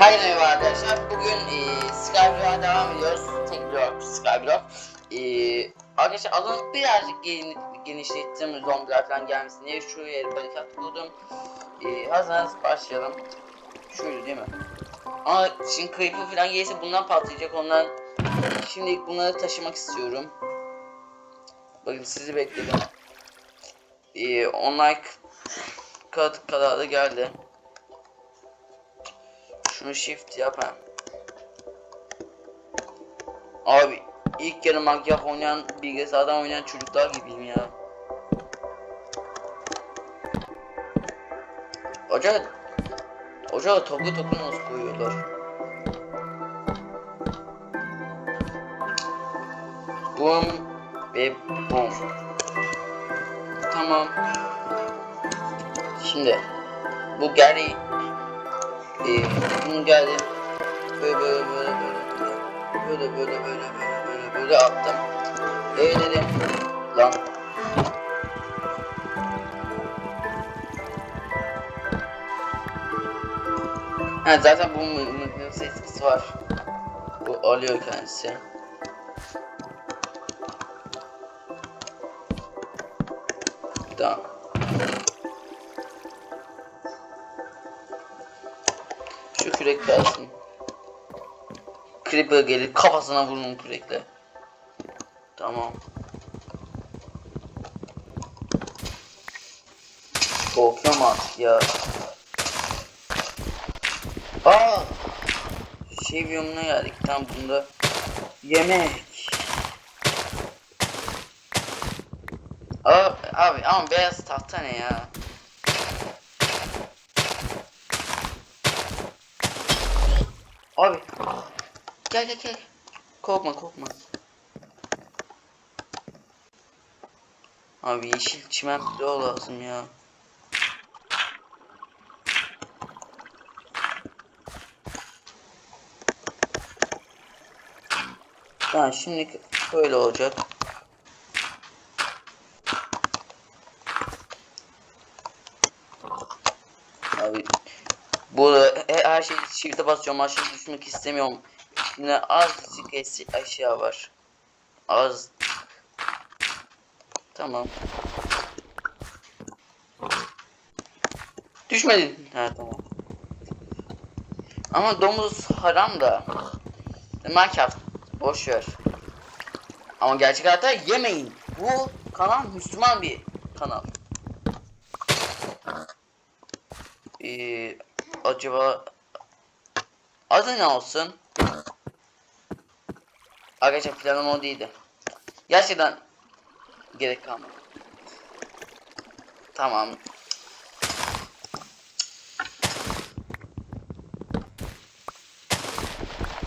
Herkese merhaba arkadaşlar. Bugün e, Skyblock'a devam ediyoruz. Tek blok Skyblock. E, arkadaşlar alanı birazcık gen, genişlettim zombiler falan gelmesin diye. Şuraya yere barikat buldum. E, hazırsanız başlayalım. Şuydu değil mi? Ama şimdi creeper falan gelirse bundan patlayacak ondan. Şimdi bunları taşımak istiyorum. Bakın sizi bekledim. E, 10 like kat kadar da geldi. Şunu shift yap. Abi ilk yarı makyaj oynayan bilgisayardan oynayan çocuklar gibiyim ya. Ocağa Ocağa topu topu nasıl koyuyorlar? Bum ve bum. Tamam. Şimdi bu geri ee, bunu geldi. Böyle böyle böyle böyle böyle böyle böyle böyle böyle böyle attım. Ee dedim. Lan. Ha zaten bu mı- mıknatıs etkisi var. Bu alıyor kendisi. Tamam. Kürek kalsın. Creeper gelir kafasına vurun kürekle. Tamam. Korkuyorum artık ya. Aa! Şey biyomuna geldik tam bunda. Yemek. Abi, abi ama beyaz tahta ne ya? Abi. Gel gel gel. Korkma korkma. Abi yeşil çimen bloğu lazım ya. Tamam şimdi böyle olacak. Abi bu he- her şey shift'e basıyorum aşağı düşmek istemiyorum. Yine azıcık aşağı var. Az. Tamam. Düşmedin. Ha tamam. Ama domuz haram da. Minecraft boş ver. Ama gerçek hayatta yemeyin. Bu kanal Müslüman bir kanal. Ee, acaba adı ne olsun? Arkadaşlar planım o değildi. Gerçekten gerek kalmadı. Tamam.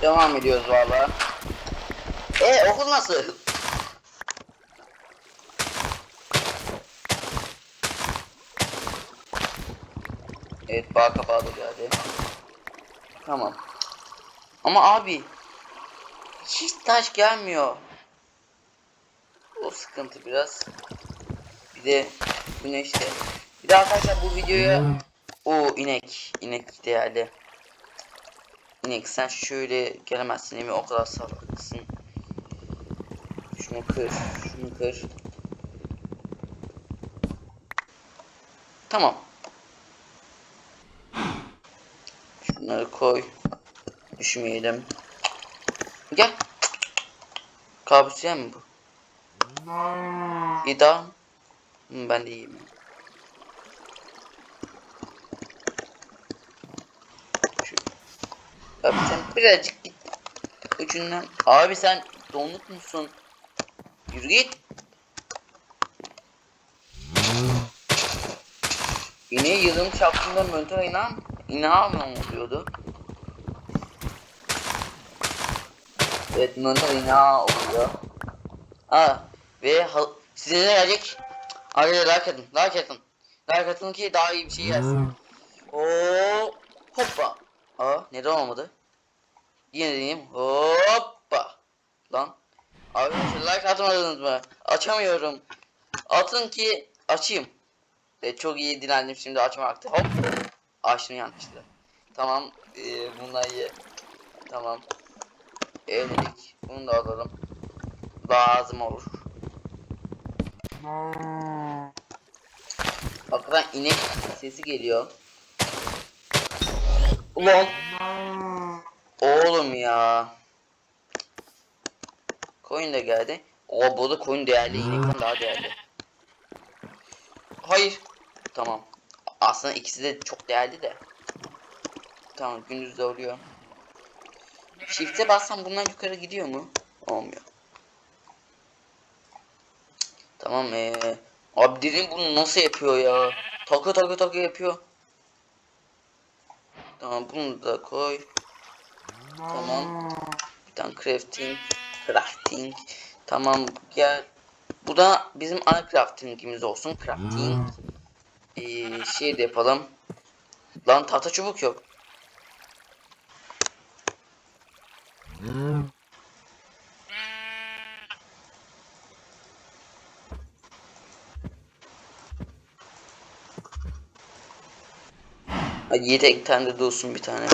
Devam ediyoruz valla. E okul nasıl? Evet bağ kapağı da geldi. Tamam. Ama abi hiç taş gelmiyor. O sıkıntı biraz. Bir de güneşte. Bir de arkadaşlar bu videoya o inek inek değerli. İnek sen şöyle gelemezsin emin o kadar salaksın. Şunu kır, şunu kır. Tamam. Şunları koy. Düşmeyelim. Gel. Kabus yer mi bu? İdam. Hı, ben de yiyeyim. Şu. Abi sen birazcık git. Ucundan. Abi sen donluk musun? Yürü git. Yine yılın çapında mentor inan inanmam oluyordu. Evet mentor inan oluyor. Ha ve ne gelecek? Hadi like atın, like atın. Like atın ki daha iyi bir şey gelsin. Oo, hoppa. Aa neden olmadı? Yine deneyeyim. Hoppa. Lan. Şu like atmadınız mı? Açamıyorum. Atın ki açayım. Ve çok iyi dinlendim şimdi açma vakti. Hop. Açtım yanlışlıkla. Tamam. Ee, bunlar iyi. Tamam. Evlilik. Bunu da alalım. Lazım olur. Arkadan inek sesi geliyor. Ulan. Oğlum ya. Koyun da geldi. O bu da koyun değerli. inekten daha değerli. Hayır. Tamam. Aslında ikisi de çok değerli de. Tamam gündüz de oluyor. Shift'e bassam bundan yukarı gidiyor mu? Olmuyor. Tamam ee. Abi dedim bunu nasıl yapıyor ya? Takı takı takı yapıyor. Tamam bunu da koy. Tamam. Bir tane crafting. Crafting. Tamam gel. Bu da bizim ana craftingimiz olsun. Crafting. Ee, şey de yapalım. Lan tahta çubuk yok. Hadi yedek tane de dursun bir tane.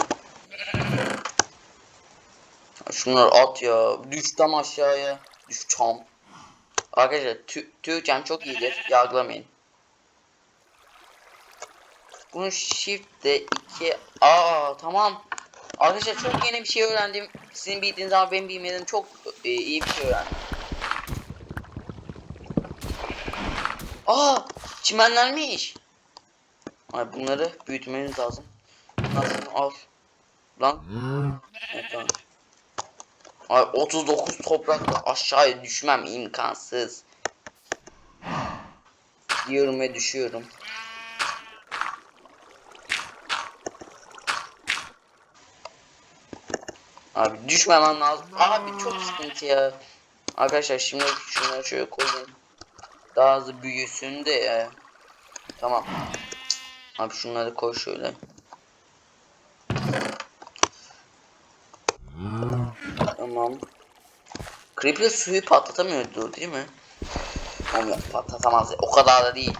Şunları at ya. Düş tam aşağıya. Düş çam. Arkadaşlar tü Türkçem çok iyidir. Yargılamayın. Bunun shift de 2 Aa tamam. Arkadaşlar çok yeni bir şey öğrendim. Sizin bildiğiniz ama benim bilmediğim çok e, iyi bir şey öğrendim. Aa çimenlermiş. Ay bunları büyütmeniz lazım. Nasıl al. Lan. Ay 39 toprakla aşağıya düşmem imkansız. Diyorum ve düşüyorum. Abi düşmemem lazım. Abi çok sıkıntı ya. Arkadaşlar şimdi şunları şöyle koyayım. Daha hızlı büyüsün de ya. Tamam. Abi şunları koy şöyle. Tamam. Creeper suyu patlatamıyordu değil mi? Olmuyor patlatamaz. O kadar da değil.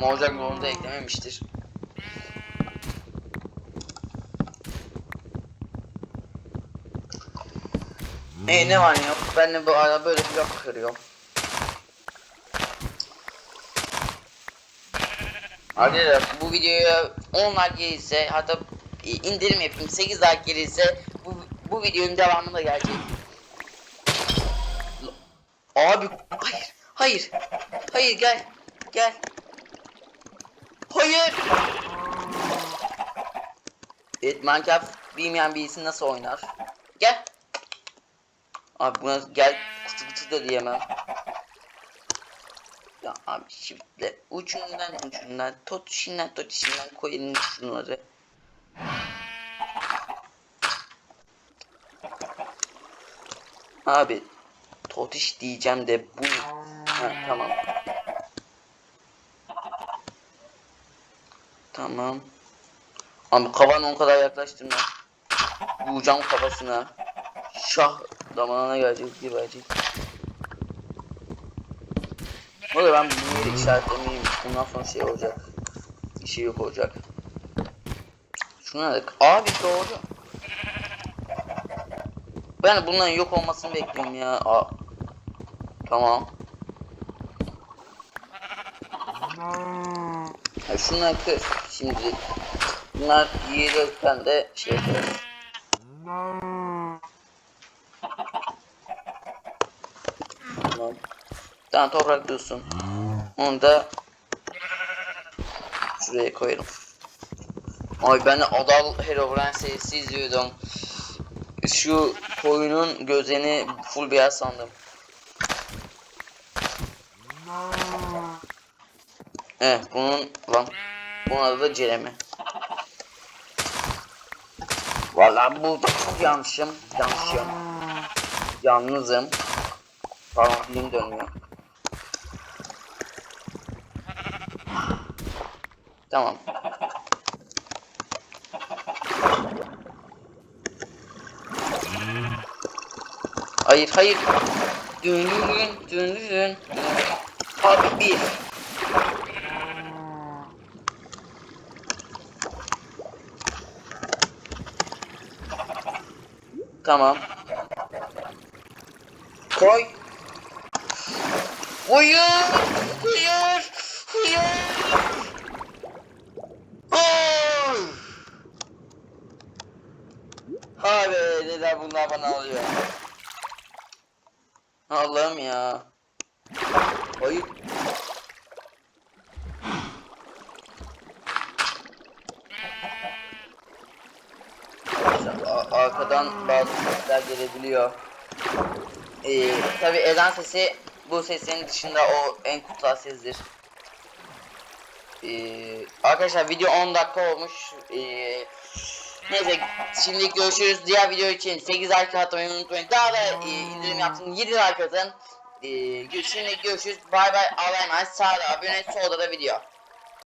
Mojang onu da eklememiştir. E ne var ya? Ben de bu ara böyle blok kırıyorum. Arkadaşlar bu videoya 10 like gelirse hatta indirim yapayım 8 like gelirse bu, bu videonun devamı da gelecek. Abi hayır hayır hayır gel gel hayır Evet Minecraft bilmeyen birisi nasıl oynar gel Abi buna gel kutu kutu da diyemem ya abi şimdi ucundan ucundan totuşinden totuşinden koyalım şunları. Abi totiş diyeceğim de bu. Ha, tamam. Tamam. Abi kavan o kadar yaklaştım ben. Vuracağım kafasına. Şah damağına gelecek gelecek. Bu arada ben bunu yere işaretlemeyeyim. Bundan sonra şey olacak. Bir şey yok olacak. Şuna bak. Abi doğru. Ben bunların yok olmasını bekliyorum ya. Aa. Tamam. Ha, şunları kır. Şimdi. Bunlar yiyecekten de şey yaparız. Tamam toprak dursun. Onu da şuraya koyalım. Ay ben Adal Herobrine serisi izliyordum. Şu koyunun gözlerini full beyaz sandım. Evet bunun lan bunun adı da Jeremy. Vallahi burada çok yanlışım. Yanlışım. Yalnızım. Pardon dilim dönmüyor. Tamam. Hayır hayır. Döndürün döndürün. Abi bir. Tamam. Koy. Hayır. Hayır. Hayır. Abi neden bunlar bana alıyor? Allah'ım ya. Hayır. A- arkadan bazı sesler gelebiliyor. Ee, Tabi ezan sesi bu sesin dışında o en kutsal sesdir. Ee, arkadaşlar video 10 dakika olmuş. Ee, neyse şimdi görüşürüz. Diğer video için 8 like atmayı unutmayın. Daha da e, indirim yaptım 7 like atın. Ee, şimdi görüşürüz. Bay bay. Allah'a. Sağda abone solda da video.